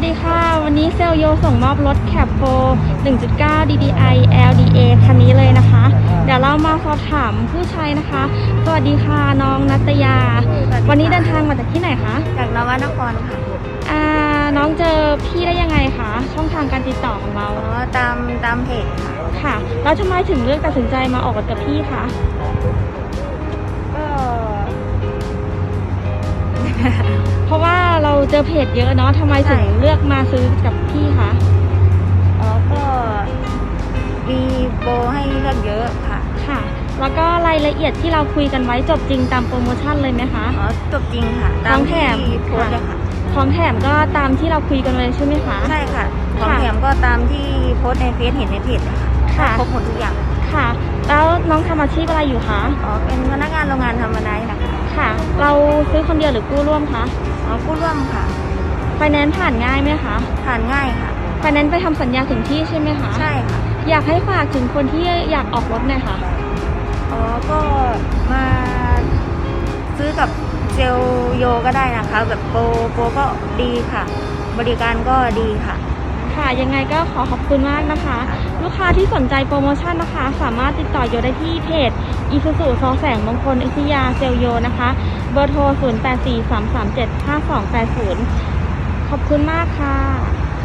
สดีค่ะ วันนี้เซลโยส่งมอบรถแคปโฟ1.9 DDI LDA คันนี้เลยนะคะ เดี๋ยวเรามาสอบถามผู้ใช้นะคะ สวัสดีค่ะน้องนัตยา วันนี้เดินทางมาจากที่ไหนคะ จากนวนครค่ะอ่าน้องเจอพี่ได้ยังไงคะ ช่องทางการติดต่อของเรา อ๋อ ตามตามเพจค่ะ ค่ะ แล้วทำไมถึงเลือกตัดสินใจมาออกรถกับพี่คะ ก็ เพราะว่า เราเจอเพจเยอะเนาะทำไมถึงเลือกมาซื้อกับพี่คะอ๋อก็มีโปรให้เลือกเยอะค่ะ ค่ะ แล้วก็รายละเอียดที่เราคุยกันไว้จบจริงตามโปรโมชั่นเลยไหมคะอ๋อจบจริงค่ะ ตามของแถที่มโพสต์เลยค่ะของแถมก็ตามที่เราคุยกันไว้ใช่ไหมคะใช่ค่ะของค่ะแถมก็ตามที่โพสต์ในเฟซเห็นในเพจเลยค่ะค่ะครบหมดทุกอย่างค่ะ แล้วน้องทำอาชีพอะไรอยู่คะอ๋อเป็นพนักงานโรงงานธร ซื้อคนเดียวหรือกู้ร่วมคะอ๋อกู้ร่วมค่ะไฟแนนซ์ผ่านง่ายไหมคะผ่านง่ายค่ะไฟแนนซ์ไปทำสัญญาถึงที่ใช่ไหมคะใช่ค่ะอยากให้ฝากถึงคนที่อยากออกรถหน่อยค่ะอ๋อก็มาซื้อกับเซลล์โยก็ได้นะคะ แบบโปรโปรก็ดีค่ะ บริการก็ดีค่ะ ค่ะ ยังไงก็ขอขอบคุณมากนะคะ ลูกค้าที่สนใจโปรโมชั่นนะคะ สามารถติดต่อโยได้ที่เพจอีซูซูซอแสงมงคลอิทยาเซลโยนะคะ เบอร์โทร 0843375280 ขอบคุณมากค่ะ